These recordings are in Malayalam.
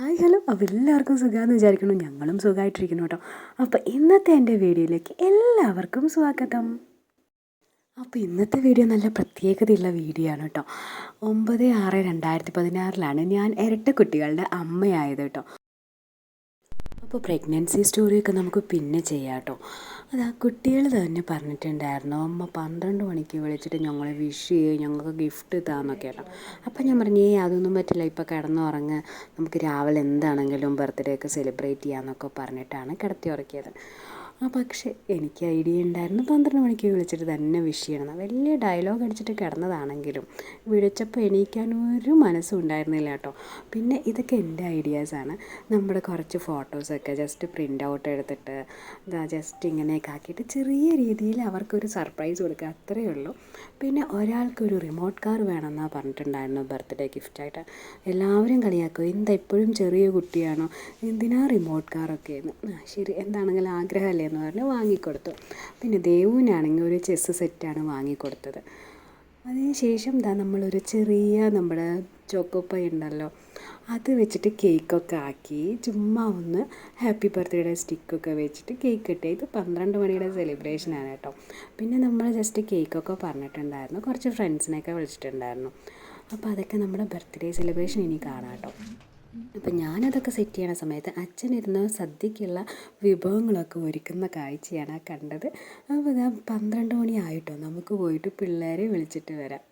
Hi hello. അപ്പോൾ എല്ലാവർക്കും സുഖമാണെന്ന് വിചാരിക്കുന്നു. ഞങ്ങളും സുഖമായിട്ടിരിക്കുന്നു കേട്ടോ. അപ്പോൾ ഇന്നത്തെ എന്റെ വീഡിയോയിലേക്ക് എല്ലാവർക്കും സ്വാഗതം. അപ്പോൾ ഇന്നത്തെ വീഡിയോ നല്ല പ്രത്യേകതയുള്ള വീഡിയോ ആണ് കേട്ടോ. ഒമ്പത് ആറ് രണ്ടായിരത്തി പതിനാറിലാണ് ഞാൻ ഇരട്ട കുട്ടികളുടെ അമ്മയായത് കേട്ടോ. അപ്പോൾ പ്രഗ്നൻസി സ്റ്റോറിയൊക്കെ നമുക്ക് പിന്നെ ചെയ്യാം കേട്ടോ അത് ആ കുട്ടികൾ തന്നെ പറഞ്ഞിട്ടുണ്ടായിരുന്നു അമ്മ പന്ത്രണ്ട് മണിക്ക് വിളിച്ചിട്ട് ഞങ്ങളെ വിഷ് ചെയ്യുക ഞങ്ങൾക്ക് ഗിഫ്റ്റ് താന്നൊക്കെ കേട്ടോ. അപ്പം ഞാൻ പറഞ്ഞു ഏ അതൊന്നും പറ്റില്ല ഇപ്പോൾ കിടന്നുറങ്ങ്. നമുക്ക് രാവിലെ എന്താണെങ്കിലും ബർത്ത്ഡേ ഒക്കെ സെലിബ്രേറ്റ് ചെയ്യാമെന്നൊക്കെ പറഞ്ഞിട്ടാണ് കിടത്തി ഉറക്കിയത്. ആ പക്ഷേ എനിക്ക് ഐഡിയ ഉണ്ടായിരുന്നു. പന്ത്രണ്ട് മണിക്ക് വിളിച്ചിട്ട് തന്നെ വിഷ് ചെയ്യണം. വലിയ ഡയലോഗ് അടിച്ചിട്ട് കിടന്നതാണെങ്കിലും വിളിച്ചപ്പോൾ എണീക്കാൻ ഒരു മനസ്സും ഉണ്ടായിരുന്നില്ല കേട്ടോ. പിന്നെ ഇതൊക്കെ എന്റെ ഐഡിയാസാണ് നമ്മുടെ കുറച്ച് ഫോട്ടോസൊക്കെ ജസ്റ്റ് പ്രിന്റ് ഔട്ട് എടുത്തിട്ട് ഇതാ ജസ്റ്റ് ഇങ്ങനെയൊക്കെ ആക്കിയിട്ട് ചെറിയ രീതിയിൽ അവർക്കൊരു സർപ്രൈസ് കൊടുക്കുക അത്രയേ ഉള്ളൂ. പിന്നെ ഒരാൾക്കൊരു റിമോട്ട് കാർ വേണമെന്നാണ് പറഞ്ഞിട്ടുണ്ടായിരുന്നു ബർത്ത്ഡേ ഗിഫ്റ്റായിട്ട് എല്ലാവരും കളിയാക്കും എന്താ എപ്പോഴും ചെറിയ കുട്ടിയാണോ? എന്തിനാ റിമോട്ട് കാറൊക്കെ എന്ന്. ശരി എന്താണെങ്കിലും ആഗ്രഹമല്ലേ എന്ന് പറഞ്ഞ് വാങ്ങിക്കൊടുത്തു. പിന്നെ ദേവുവിനാണെങ്കിൽ ഒരു ചെസ്സ് സെറ്റാണ് വാങ്ങിക്കൊടുത്തത്. അതിനുശേഷം ശേഷം ഇതാ നമ്മളൊരു ചെറിയ നമ്മുടെ ചോക്കോപ്പൈ ഉണ്ടല്ലോ അത് വെച്ചിട്ട് കേക്കൊക്കെ ആക്കി ചുമ്മാ ഒന്ന് ഹാപ്പി ബർത്ത്ഡേയുടെ സ്റ്റിക്കൊക്കെ വെച്ചിട്ട് കേക്ക് കട്ട് ഇത് പന്ത്രണ്ട് മണിയുടെ സെലിബ്രേഷനാണ് കേട്ടോ. പിന്നെ നമ്മൾ ജസ്റ്റ് കേക്കൊക്കെ പറഞ്ഞിട്ടുണ്ടായിരുന്നു. കുറച്ച് ഫ്രണ്ട്സിനെയൊക്കെ വിളിച്ചിട്ടുണ്ടായിരുന്നു. അപ്പോൾ അതൊക്കെ നമ്മുടെ ബർത്ത്ഡേ സെലിബ്രേഷൻ ഇനി കാണാം കേട്ടോ. അപ്പം ഞാനതൊക്കെ സെറ്റ് ചെയ്യണ സമയത്ത് അച്ഛനിരുന്ന് സദ്യക്കുള്ള വിഭവങ്ങളൊക്കെ ഒരുക്കുന്ന കാഴ്ചയാണ് ആ കണ്ടത്. അപ്പോൾ ഇതാ പന്ത്രണ്ട് മണി ആയിട്ടോ. നമുക്ക് പോയിട്ട് പിള്ളേരെ വിളിച്ചിട്ട് വരാം.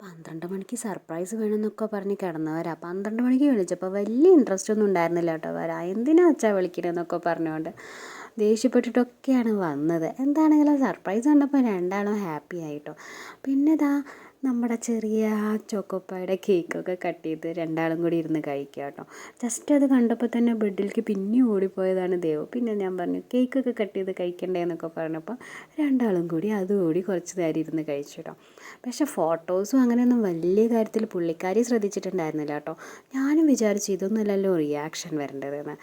പന്ത്രണ്ട് മണിക്ക് സർപ്രൈസ് വേണമെന്നൊക്കെ പറഞ്ഞ് കിടന്നവരാ. പന്ത്രണ്ട് മണിക്ക് വിളിച്ചപ്പോൾ വലിയ ഇൻട്രസ്റ്റ് ഒന്നും ഉണ്ടായിരുന്നില്ല കേട്ടോ. വരാ എന്തിനാ അച്ഛാ വിളിക്കണമെന്നൊക്കെ പറഞ്ഞുകൊണ്ട് ദേഷ്യപ്പെട്ടിട്ടൊക്കെയാണ് വന്നത്. എന്താണെങ്കിലും സർപ്രൈസ് കണ്ടപ്പോൾ രണ്ടാളും ഹാപ്പി ആയിട്ടോ. പിന്നെ ഇതാ നമ്മുടെ ചെറിയ ആ ചോക്കോപ്പായുടെ കേക്കൊക്കെ കട്ട് ചെയ്ത് രണ്ടാളും കൂടി ഇരുന്ന് കഴിക്കുക കേട്ടോ. ജസ്റ്റ് അത് കണ്ടപ്പോൾ തന്നെ ബെഡിലേക്ക് പിന്നെ ഓടിപ്പോയതാണ് ദേവ്. പിന്നെ ഞാൻ പറഞ്ഞു കേക്കൊക്കെ കട്ട് ചെയ്ത് കഴിക്കണ്ടേ എന്നൊക്കെ പറഞ്ഞപ്പോൾ രണ്ടാളും കൂടി അതുകൂടി കുറച്ച് നേരം ഇരുന്ന് കഴിച്ചു കേട്ടോ. പക്ഷെ ഫോട്ടോസും അങ്ങനെയൊന്നും വലിയ കാര്യത്തിൽ പുള്ളിക്കാരി ശ്രദ്ധിച്ചിട്ടുണ്ടായിരുന്നില്ല കേട്ടോ. ഞാനും വിചാരിച്ചു ഇതൊന്നുമല്ലല്ലോ റിയാക്ഷൻ വരേണ്ടതെന്ന്.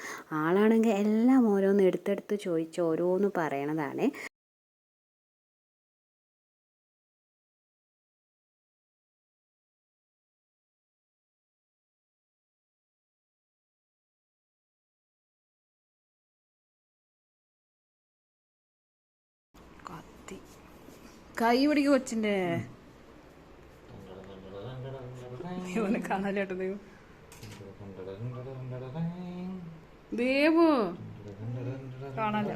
ആളാണെങ്കിൽ എല്ലാം ഓരോന്ന് എടുത്തെടുത്ത് ചോദിച്ച് ഓരോന്ന് പറയണതാണേ. കൈ പിടിക്കും കൊച്ചിന്റെ ഇവനെ കാണാലേട്ടോ ദൈവം ദേവു കാണാല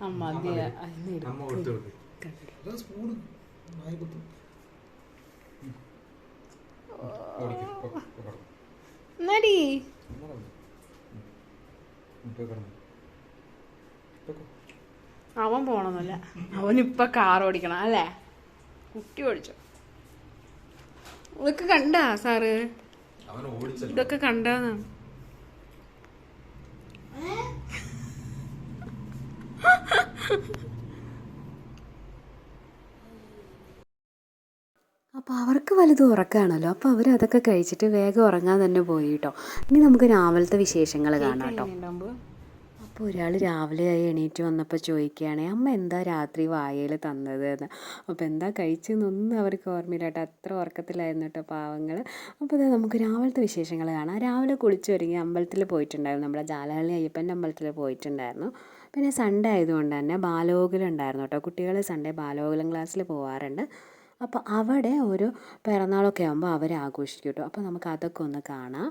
അമ്മ. നടി ഇപ്പൊ കിടന്നു. ഉം. ഉം, പോയി കിടന്നു. പൊയ്ക്കോ. അവൻ പോണമെന്നല്ല അവനിപ്പൊ കാർ ഓടിക്കണം അല്ലേ? കുട്ടി ഓടിച്ചു. ഇതൊക്കെ കണ്ട സാറ്? അവൻ ഓടിച്ചല്ലോ. ഇതൊക്കെ കണ്ടാന്ന്. അപ്പോൾ അവർക്ക് വലുത് ഉറക്കാണല്ലോ. അപ്പോൾ അവർ അതൊക്കെ കഴിച്ചിട്ട് വേഗം ഉറങ്ങാൻ തന്നെ പോയി കേട്ടോ. ഇനി നമുക്ക് രാവിലത്തെ വിശേഷങ്ങൾ കാണാം കേട്ടോ. അപ്പോൾ ഒരാൾ രാവിലെ ആയി എണീറ്റ് വന്നപ്പോൾ ചോദിക്കുകയാണെ അമ്മ എന്താ രാത്രി വായയിൽ തന്നത്? എന്ന്. അപ്പോൾ എന്താ കഴിച്ചതെന്നൊന്നും അവർക്ക് ഓർമ്മയില്ല കേട്ടോ. അത്ര ഉറക്കത്തിലായിരുന്നു കേട്ടോ പാവങ്ങൾ. അപ്പോൾ അത് നമുക്ക് രാവിലത്തെ വിശേഷങ്ങൾ കാണാം. രാവിലെ കുളിച്ച് ഒരുങ്ങി അമ്പലത്തിൽ പോയിട്ടുണ്ടായിരുന്നു. നമ്മുടെ ജാലഹള്ളി അയ്യപ്പന്റെ അമ്പലത്തിൽ പോയിട്ടുണ്ടായിരുന്നു. പിന്നെ സൺഡേ ആയതുകൊണ്ട് തന്നെ ബാലഗോകുലം ഉണ്ടായിരുന്നു കേട്ടോ. കുട്ടികൾ സൺഡേ ബാലഗോകുലം ക്ലാസ്സിൽ പോകാറുണ്ട് അപ്പോൾ അവിടെ ഒരു പിറന്നാളൊക്കെ ആകുമ്പോൾ അവർ ആഘോഷിക്കും കേട്ടോ. അപ്പോൾ നമുക്ക് അതൊക്കെ ഒന്ന് കാണാം.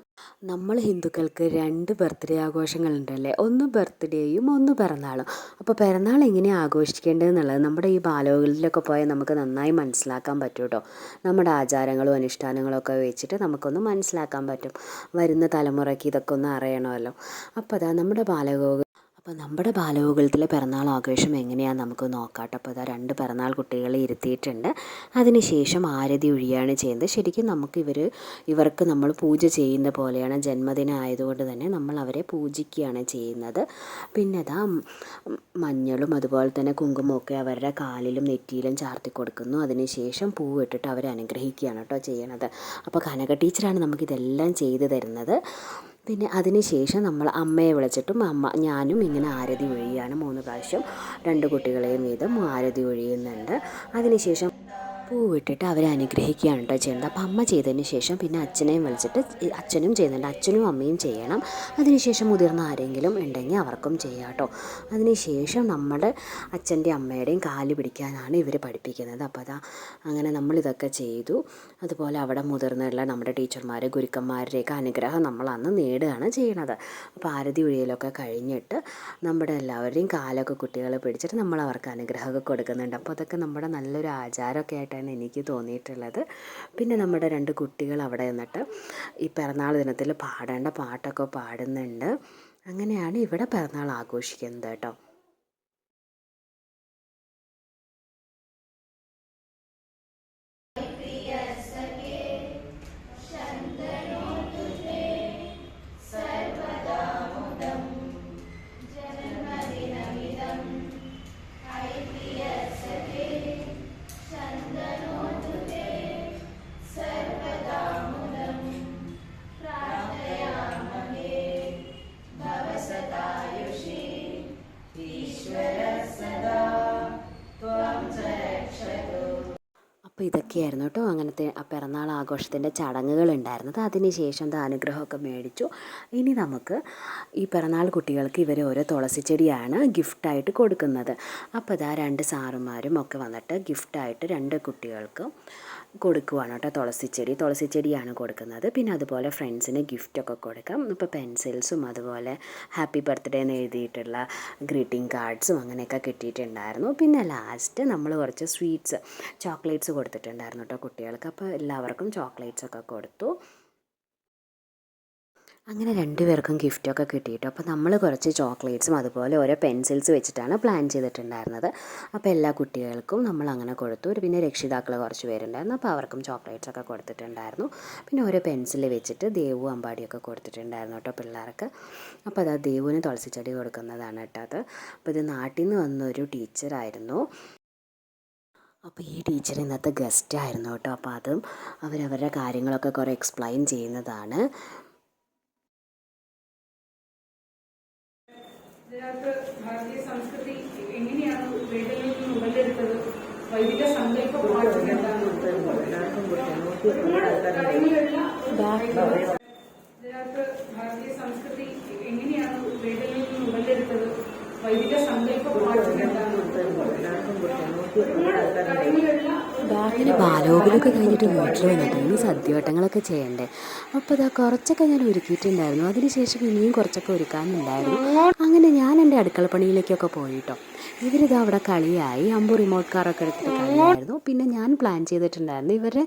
നമ്മൾ ഹിന്ദുക്കൾക്ക് രണ്ട് ബർത്ത്ഡേ ആഘോഷങ്ങളുണ്ടല്ലേ? ഒന്ന് ബർത്ത്ഡേയും ഒന്ന് പിറന്നാളും. അപ്പോൾ പിറന്നാൾ എങ്ങനെയാണ് ആഘോഷിക്കേണ്ടതെന്നുള്ളത് നമ്മുടെ ഈ ബാലോകളിലൊക്കെ പോയാൽ നമുക്ക് നന്നായി മനസ്സിലാക്കാൻ പറ്റും കേട്ടോ. നമ്മുടെ ആചാരങ്ങളും അനുഷ്ഠാനങ്ങളും ഒക്കെ വെച്ചിട്ട് നമുക്കൊന്ന് മനസ്സിലാക്കാൻ പറ്റും. വരുന്ന തലമുറയ്ക്ക് ഇതൊക്കെ ഒന്ന് അറിയണമല്ലോ. അപ്പോൾ അതാ നമ്മുടെ ബാലഗോകുൽ അപ്പോൾ നമ്മുടെ ബാലഗോകുലത്തിലെ പിറന്നാൾ ആഘോഷം എങ്ങനെയാണ് നമുക്ക് നോക്കാട്ട്. കേട്ടോ അപ്പോൾ ഇതാ രണ്ട് പിറന്നാൾ കുട്ടികളെ ഇരുത്തിയിട്ടുണ്ട്. അതിനുശേഷം ആരതി ഒഴിയാണ് ചെയ്യുന്നത്. ശരിക്കും നമുക്ക് ഇവർ ഇവർക്ക് നമ്മൾ പൂജ ചെയ്യുന്ന പോലെയാണ്. ജന്മദിനം ആയതുകൊണ്ട് തന്നെ നമ്മൾ അവരെ പൂജിക്കുകയാണ് ചെയ്യുന്നത്. പിന്നെ അതാ മഞ്ഞളും അതുപോലെ തന്നെ കുങ്കുമൊക്കെ അവരുടെ കാലിലും നെറ്റിയിലും ചാർത്തി കൊടുക്കുന്നു. അതിനുശേഷം പൂവിട്ടിട്ട് അവരെ അനുഗ്രഹിക്കുകയാണ് കേട്ടോ ചെയ്യണത്. അപ്പോൾ കനക ടീച്ചറാണ് നമുക്കിതെല്ലാം ചെയ്തു തരുന്നത്. പിന്നെ അതിനുശേഷം നമ്മൾ അമ്മയെ വിളിച്ചിട്ടും അമ്മ ഞാനും ഇങ്ങനെ ആരതി ഒഴിയാണ് മൂന്ന് പ്രാവശ്യം. രണ്ട് കുട്ടികളെയും വീതം ആരതി ഒഴിയുന്നുണ്ട്. അതിനുശേഷം പൂവിട്ടിട്ട് അവരെ അനുഗ്രഹിക്കുകയാണ് കേട്ടോ ചെയ്യുന്നത്. അപ്പോൾ അമ്മ ചെയ്തതിന് ശേഷം പിന്നെ അച്ഛനെയും വിളിച്ചിട്ട് അച്ഛനും ചെയ്യുന്നുണ്ട്. അച്ഛനും അമ്മയും ചെയ്യണം. അതിനുശേഷം മുതിർന്ന ആരെങ്കിലും ഉണ്ടെങ്കിൽ അവർക്കും ചെയ്യാം കേട്ടോ. അതിനുശേഷം നമ്മുടെ അച്ഛന്റെ അമ്മയുടെയും കാൽ പിടിക്കാനാണ് ഇവർ പഠിപ്പിക്കുന്നത്. അപ്പോൾ അതാ അങ്ങനെ നമ്മളിതൊക്കെ ചെയ്തു. അതുപോലെ അവിടെ മുതിർന്നുള്ള നമ്മുടെ ടീച്ചർമാർ ഗുരുക്കന്മാരുടെയൊക്കെ അനുഗ്രഹം നമ്മൾ അന്ന് നേടുകയാണ് ചെയ്യണത്. അപ്പോൾ ആരതി ഒഴിയലൊക്കെ കഴിഞ്ഞിട്ട് നമ്മുടെ എല്ലാവരുടെയും കാലൊക്കെ കുട്ടികളെ പിടിച്ചിട്ട് നമ്മൾ അവർക്ക് അനുഗ്രഹമൊക്കെ കൊടുക്കുന്നുണ്ട്. അപ്പോൾ അതൊക്കെ നമ്മുടെ നല്ലൊരു ആചാരമൊക്കെ ആയിട്ടാണ് എനിക്ക് തോന്നിയിട്ടുള്ളത്. പിന്നെ നമ്മുടെ രണ്ട് കുട്ടികൾ അവിടെ നിന്നിട്ട് ഈ പിറന്നാൾ ദിനത്തിൽ പാടേണ്ട പാട്ടൊക്കെ പാടുന്നുണ്ട്. അങ്ങനെയാണ് ഇവിടെ പിറന്നാൾ ആഘോഷിക്കുന്നത് കേട്ടോ. അപ്പോൾ ഇതൊക്കെയായിരുന്നു കേട്ടോ അങ്ങനത്തെ പിറന്നാൾ ആഘോഷത്തിന്റെ ചടങ്ങുകൾ ഉണ്ടായിരുന്നത് അതിന് ശേഷം ദാ അനുഗ്രഹമൊക്കെ മേടിച്ചു. ഇനി നമുക്ക് ഈ പിറന്നാൾ കുട്ടികൾക്ക് ഇവർ ഓരോ തുളസി ചെടിയാണ് ഗിഫ്റ്റായിട്ട് കൊടുക്കുന്നത്. അപ്പോൾ ഇതാ രണ്ട് സാറുമാരും ഒക്കെ വന്നിട്ട് ഗിഫ്റ്റായിട്ട് രണ്ട് കുട്ടികൾക്ക് കൊടുക്കുവാണ് കേട്ടോ തുളസിച്ചെടി. തുളസിച്ചെടിയാണ് കൊടുക്കുന്നത്. പിന്നെ അതുപോലെ ഫ്രണ്ട്സിന് ഗിഫ്റ്റൊക്കെ കൊടുക്കാം. ഇപ്പോൾ പെൻസിൽസും അതുപോലെ ഹാപ്പി ബർത്ത്ഡേ എന്ന് എഴുതിയിട്ടുള്ള ഗ്രീറ്റിംഗ് കാർഡ്സും അങ്ങനെയൊക്കെ കിട്ടിയിട്ടുണ്ടായിരുന്നു. പിന്നെ ലാസ്റ്റ് നമ്മൾ കുറച്ച് സ്വീറ്റ്സ് ചോക്ലേറ്റ്സ് കൊടുത്തിട്ടുണ്ടായിരുന്നു കേട്ടോ കുട്ടികൾക്ക്. അപ്പോൾ എല്ലാവർക്കും ചോക്ലേറ്റ്സ് ഒക്കെ കൊടുത്തു. അങ്ങനെ രണ്ടുപേർക്കും ഗിഫ്റ്റൊക്കെ കിട്ടിയിട്ടു. അപ്പോൾ നമ്മൾ കുറച്ച് ചോക്ലേറ്റ്സും അതുപോലെ ഓരോ പെൻസിൽസ് വെച്ചിട്ടാണ് പ്ലാൻ ചെയ്തിട്ടുണ്ടായിരുന്നത്. അപ്പോൾ എല്ലാ കുട്ടികൾക്കും നമ്മൾ അങ്ങനെ കൊടുത്തു. ഒരു പിന്നെ രക്ഷിതാക്കൾ കുറച്ച് പേരുണ്ടായിരുന്നു. അപ്പോൾ അവർക്കും ചോക്ലേറ്റ്സ് ഒക്കെ കൊടുത്തിട്ടുണ്ടായിരുന്നു. പിന്നെ ഓരോ പെൻസിൽ വെച്ചിട്ട് ദേവു അമ്പാടിയൊക്കെ കൊടുത്തിട്ടുണ്ടായിരുന്നു കേട്ടോ പിള്ളേർക്ക്. അപ്പോൾ അത് ദേവുവിന് തുളസിച്ചെടി കൊടുക്കുന്നതാണ് കേട്ടോ അത്. അപ്പോൾ ഇത് നാട്ടിൽ നിന്ന് വന്നൊരു ടീച്ചറായിരുന്നു. അപ്പോൾ ഈ ടീച്ചർ ഇന്നത്തെ ഗസ്റ്റ് ആയിരുന്നു കേട്ടോ അപ്പോൾ അതും അവരവരുടെ കാര്യങ്ങളൊക്കെ കുറേ എക്സ്പ്ലെയിൻ ചെയ്യുന്നതാണ് ഇതിനകത്ത് ഭാരതീയ സംസ്കൃതി എങ്ങനെയാണ് വേദങ്ങളിൽ നിന്ന് ഉടലെടുത്തത് വൈദിക ഭാരതീയ സംസ്കൃതി എങ്ങനെയാണ് വേദങ്ങളിൽ നിന്ന് ഉടലെടുത്തത് വൈദിക സങ്കല്പ അങ്ങനെ കഴിഞ്ഞിട്ട് വീട്ടിൽ വന്നിട്ട് ഇനി സദ്യവട്ടങ്ങളൊക്കെ ചെയ്യണ്ടേ. അപ്പോൾ ഇതാ കുറച്ചൊക്കെ ഞാൻ ഒരുക്കിയിട്ടുണ്ടായിരുന്നു. അതിനുശേഷം ഇനിയും കുറച്ചൊക്കെ ഒരുക്കാനുണ്ടായിരുന്നു. അങ്ങനെ ഞാൻ എന്റെ അടുക്കളപ്പണിയിലേക്കൊക്കെ പോയിട്ടോ. ഇവരിത് അവിടെ കളിയായി. അമ്പു റിമോട്ട് കാറൊക്കെ എടുത്തിട്ട് കളിയായിരുന്നു. പിന്നെ ഞാൻ പ്ലാൻ ചെയ്തിട്ടുണ്ടായിരുന്നു ഇവരെ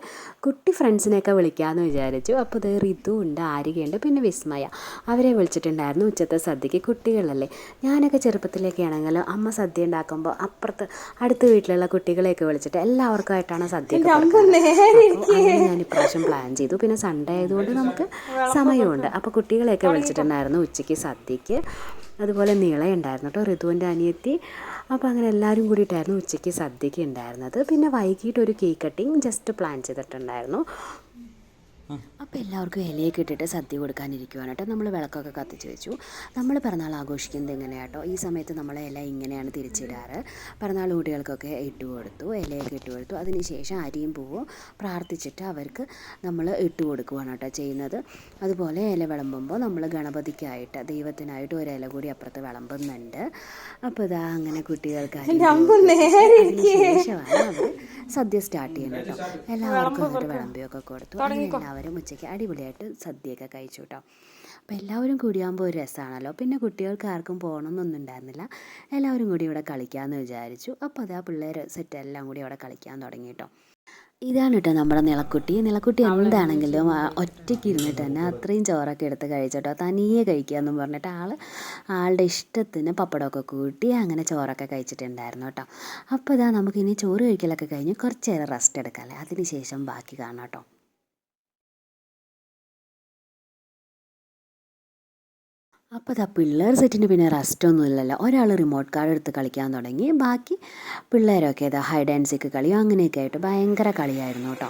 കുട്ടി ഫ്രണ്ട്സിനെയൊക്കെ വിളിക്കാമെന്ന് വിചാരിച്ചു. അപ്പോൾ ഇത് ഋതു ഉണ്ട് ആരികയുണ്ട് പിന്നെ വിസ്മയ. അവരെ വിളിച്ചിട്ടുണ്ടായിരുന്നു ഉച്ചത്തെ സദ്യക്ക് കുട്ടികളല്ലേ. ഞാനൊക്കെ ചെറുപ്പത്തിലേക്ക് ആണെങ്കിൽ അമ്മ സദ്യ ഉണ്ടാക്കുമ്പോൾ അപ്പുറത്ത് അടുത്ത വീട്ടിലുള്ള കുട്ടികളെയൊക്കെ വിളിച്ചിട്ട് എല്ലാവർക്കുമായിട്ടാണ് സദ്യ ഞാൻ ഇപ്രാവശ്യം പ്ലാൻ ചെയ്തു. പിന്നെ സൺഡേ ആയതുകൊണ്ട് നമുക്ക് സമയമുണ്ട്. അപ്പോൾ കുട്ടികളെയൊക്കെ വിളിച്ചിട്ടുണ്ടായിരുന്നു ഉച്ചയ്ക്ക് സദ്യക്ക്. അതുപോലെ നീളയുണ്ടായിരുന്നു കേട്ടോ ഋതുവിന്റെ അനിയത്തി. അപ്പോൾ അങ്ങനെ എല്ലാവരും കൂടിയിട്ടായിരുന്നു ഉച്ചയ്ക്ക് സദ്യയ്ക്ക് ഉണ്ടായിരുന്നത്. പിന്നെ വൈകിട്ട് ഒരു കേക്ക് കട്ടിങ് ജസ്റ്റ് പ്ലാൻ ചെയ്തിട്ടുണ്ടായിരുന്നു. അപ്പോൾ എല്ലാവർക്കും ഇലയൊക്കെ ഇട്ടിട്ട് സദ്യ കൊടുക്കാനിരിക്കുവാണ് കേട്ടോ. നമ്മൾ വിളക്കൊക്കെ കത്തിച്ച് വെച്ചു. നമ്മൾ പിറന്നാൾ ആഘോഷിക്കുന്നത് എങ്ങനെയാട്ടോ ഈ സമയത്ത് നമ്മൾ ഇല ഇങ്ങനെയാണ് തിരിച്ചിടാറ്. പിറന്നാൾ കുട്ടികൾക്കൊക്കെ ഇട്ട് കൊടുത്തു ഇലയൊക്കെ ഇട്ട് കൊടുത്തു. അതിനുശേഷം അരിയും പൂവും പ്രാർത്ഥിച്ചിട്ട് അവർക്ക് നമ്മൾ ഇട്ട് കൊടുക്കുവാണ് കേട്ടോ ചെയ്യുന്നത്. അതുപോലെ ഇല വിളമ്പുമ്പോൾ നമ്മൾ ഗണപതിക്കായിട്ട് ദൈവത്തിനായിട്ട് ഒരു ഇല കൂടി അപ്പുറത്ത് വിളമ്പുന്നുണ്ട്. അപ്പോൾ ഇതാ അങ്ങനെ കുട്ടികൾക്ക് ശേഷമാണ് അവർ സദ്യ സ്റ്റാർട്ട് ചെയ്യുന്നത് കേട്ടോ. എല്ലാവർക്കും എന്നിട്ട് വിളമ്പിയൊക്കെ കൊടുത്തു. അങ്ങനെ എല്ലാവരും ഉച്ചയ്ക്ക് അടിപൊളിയായിട്ട് സദ്യയൊക്കെ കഴിച്ചു കേട്ടോ അപ്പോൾ എല്ലാവരും കൂടിയാകുമ്പോൾ ഒരു രസമാണല്ലോ പിന്നെ കുട്ടികൾക്ക് ആർക്കും പോകണമെന്നൊന്നും ഉണ്ടായിരുന്നില്ല. എല്ലാവരും കൂടി ഇവിടെ കളിക്കാമെന്ന് വിചാരിച്ചു. അപ്പോൾ ആ പിള്ളേർ സെറ്റ് എല്ലാം കൂടി അവിടെ കളിക്കാൻ തുടങ്ങി കേട്ടോ ഇതാണ് കേട്ടോ നമ്മുടെ നിളക്കുട്ടി. നിളക്കുട്ടി എന്താണെങ്കിലും ഒറ്റയ്ക്ക് ഇരുന്നിട്ട് തന്നെ അത്രയും ചോറൊക്കെ എടുത്ത് കഴിച്ചോട്ടോ തനിയെ കഴിക്കുക എന്നും പറഞ്ഞിട്ട് ആൾ ആളുടെ ഇഷ്ടത്തിന് പപ്പടമൊക്കെ കൂട്ടി അങ്ങനെ ചോറൊക്കെ കഴിച്ചിട്ടുണ്ടായിരുന്നു കേട്ടോ അപ്പോൾ ഇതാ നമുക്കിനി ചോറ് കഴിക്കലൊക്കെ കഴിഞ്ഞ് കുറച്ച് നേരം റെസ്റ്റ് എടുക്കാമല്ലേ അതിന് ശേഷം ബാക്കി കാണാം കേട്ടോ അപ്പോൾ അതാ പിള്ളേർ സെറ്റിന് പിന്നെ റെസ്റ്റ് ഒന്നും ഇല്ലല്ലോ ഒരാൾ റിമോട്ട് കാർഡ് എടുത്ത് കളിക്കാൻ തുടങ്ങി. ബാക്കി പിള്ളേരൊക്കെ ഇതാ ഹൈഡ് ആൻഡ് സിക്ക് കളിയോ അങ്ങനെയൊക്കെ ആയിട്ട് ഭയങ്കര കളിയായിരുന്നു കേട്ടോ.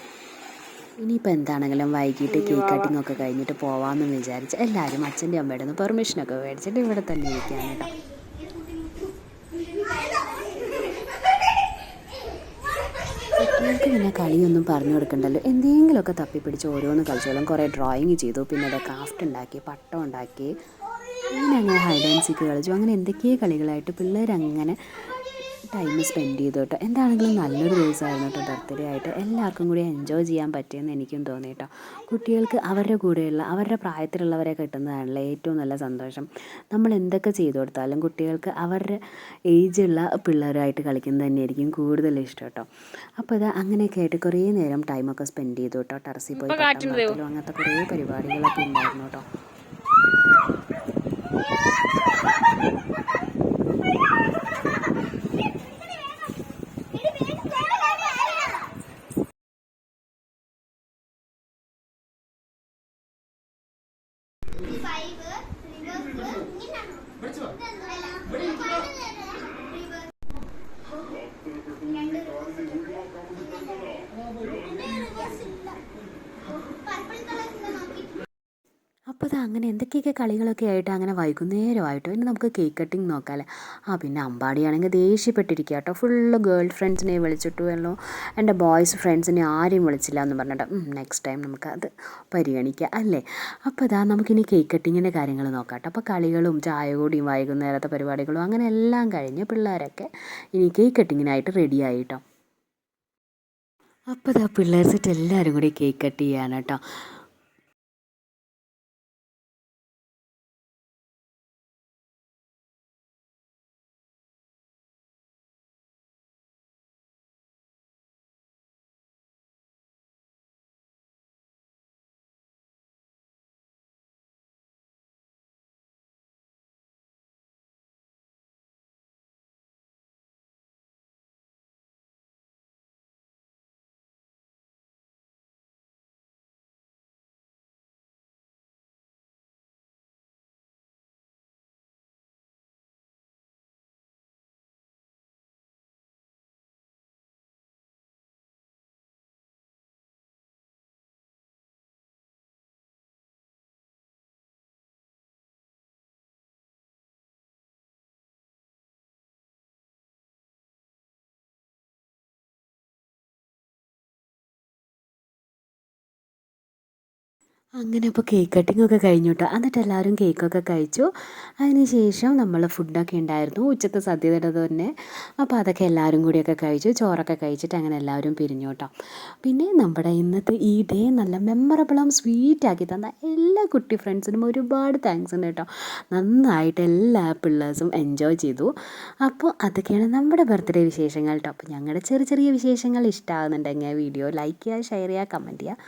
ഇനിയിപ്പോൾ എന്താണെങ്കിലും വൈകിട്ട് കേക്ക് കട്ടിംഗ് ഒക്കെ കഴിഞ്ഞിട്ട് പോവാമെന്ന് വിചാരിച്ച് എല്ലാവരും അച്ഛന്റെ അമ്മയുടെ നിന്ന് പെർമിഷനൊക്കെ മേടിച്ചിട്ട് ഇവിടെ തന്നെ ഇരിക്കാൻ കേട്ടോ. കുട്ടികൾക്ക് പിന്നെ കളിയൊന്നും പറഞ്ഞു കൊടുക്കണ്ടല്ലോ. എന്തെങ്കിലുമൊക്കെ തപ്പിപ്പിടിച്ച് ഓരോന്ന് കളിച്ചോളും കുറേ ഡ്രോയിങ് ചെയ്തു. പിന്നെ അത് ക്രാഫ്റ്റ് ഉണ്ടാക്കി പട്ടം ഉണ്ടാക്കി അങ്ങനെ അങ്ങനെ ഹൈഡ് ആൻഡ് സീക്ക് കളിച്ചു അങ്ങനെ എന്തൊക്കെയോ കളികളായിട്ട് പിള്ളേർ അങ്ങനെ ടൈം സ്പെൻഡ് ചെയ്തു കേട്ടോ. എന്താണെങ്കിലും നല്ലൊരു ദിവസമായിരുന്നു കേട്ടോ ബർത്ത്ഡേ ആയിട്ട്. എല്ലാവർക്കും കൂടി എൻജോയ് ചെയ്യാൻ പറ്റിയെന്ന് എനിക്കും തോന്നി കേട്ടോ. കുട്ടികൾക്ക് അവരുടെ കൂടെയുള്ള അവരുടെ പ്രായത്തിലുള്ളവരെ കിട്ടുന്നതാണല്ലോ ഏറ്റവും നല്ല സന്തോഷം. നമ്മൾ എന്തൊക്കെ ചെയ്തു കൊടുത്താലും കുട്ടികൾക്ക് അവരുടെ ഏജുള്ള പിള്ളേരായിട്ട് കളിക്കുന്നത് തന്നെയായിരിക്കും കൂടുതൽ ഇഷ്ടം കേട്ടോ. അപ്പോൾ ഇത് അങ്ങനെയൊക്കെ ആയിട്ട് കുറേ നേരം ടൈമൊക്കെ സ്പെൻഡ് ചെയ്തു കേട്ടോ. ടെറസിൽ പോയി അങ്ങനത്തെ കുറേ പരിപാടികളൊക്കെ ഉണ്ടായിരുന്നു കേട്ടോ. Yeah! അങ്ങനെ എന്തൊക്കെയൊക്കെ കളികളൊക്കെ ആയിട്ട് അങ്ങനെ വൈകുന്നേരമായിട്ട്? പിന്നെ നമുക്ക് കേക്ക് കട്ടിങ് നോക്കാമല്ലേ ആ പിന്നെ അമ്പാടിയാണെങ്കിൽ ദേഷ്യപ്പെട്ടിരിക്കുക കേട്ടോ. ഫുള്ള് ഗേൾ ഫ്രണ്ട്സിനെ വിളിച്ചിട്ടുമല്ലോ എന്റെ ബോയ്സ് ഫ്രണ്ട്സിനെ ആരെയും വിളിച്ചില്ല എന്ന് പറഞ്ഞിട്ട്. നെക്സ്റ്റ് ടൈം നമുക്ക് അത് പരിഗണിക്കാം അല്ലേ? അപ്പോൾ അതാ നമുക്കിനി കേക്ക് കട്ടിങ്ങിന്റെ കാര്യങ്ങൾ നോക്കാം കേട്ടോ. അപ്പോൾ കളികളും ചായ കൂടിയും വൈകുന്നേരത്തെ പരിപാടികളും അങ്ങനെ എല്ലാം കഴിഞ്ഞ് പിള്ളേരൊക്കെ ഇനി കേക്ക് കട്ടിങ്ങിനായിട്ട് റെഡി ആയിട്ടോ. അപ്പോൾ അതാ പിള്ളേർ സെറ്റ് എല്ലാവരും കൂടി കേക്ക് കട്ട് ചെയ്യാണ് അങ്ങനെ അപ്പോൾ കേക്ക് കട്ടിംഗ് ഒക്കെ കഴിഞ്ഞു കേട്ടോ എന്നിട്ട് എല്ലാവരും കേക്കൊക്കെ കഴിച്ചു. അതിനുശേഷം നമ്മൾ ഫുഡൊക്കെ ഉണ്ടായിരുന്നു. ഉച്ചത്തെ സദ്യയുടെ തന്നെ. അപ്പോൾ അതൊക്കെ എല്ലാവരും കൂടിയൊക്കെ കഴിച്ചു. ചോറൊക്കെ കഴിച്ചിട്ട് അങ്ങനെ എല്ലാവരും പിരിഞ്ഞു കേട്ടോ. പിന്നെ നമ്മുടെ ഇന്നത്തെ ഈ ഡേ നല്ല മെമ്മറബിളും സ്വീറ്റാക്കി തന്ന എല്ലാ കുട്ടി ഫ്രണ്ട്സിനും ഒരുപാട് താങ്ക്സ് ഉണ്ട് കേട്ടോ. നന്നായിട്ട് എല്ലാ പിള്ളേഴ്സും എൻജോയ് ചെയ്തു. അപ്പോൾ അതൊക്കെയാണ് നമ്മുടെ ബർത്ത്ഡേ വിശേഷങ്ങൾ കേട്ടോ. അപ്പോൾ ഞങ്ങളുടെ ചെറിയ ചെറിയ വിശേഷങ്ങൾ ഇഷ്ടമാകുന്നുണ്ടെങ്കിൽ വീഡിയോ ലൈക്ക് ചെയ്യുക ഷെയർ ചെയ്യുക കമന്റ് ചെയ്യുക.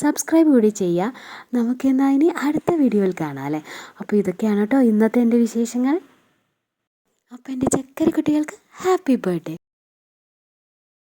സബ്സ്ക്രൈബ് കൂടി ചെയ്യുക. നമുക്കെന്നാൽ ഇനി അടുത്ത വീഡിയോയിൽ കാണാം അല്ലേ? അപ്പോൾ ഇതൊക്കെയാണ് കേട്ടോ ഇന്നത്തെ എന്റെ വിശേഷങ്ങൾ. അപ്പോൾ എന്റെ ചക്കര കുട്ടികൾക്ക് ഹാപ്പി ബർത്ത്ഡേ.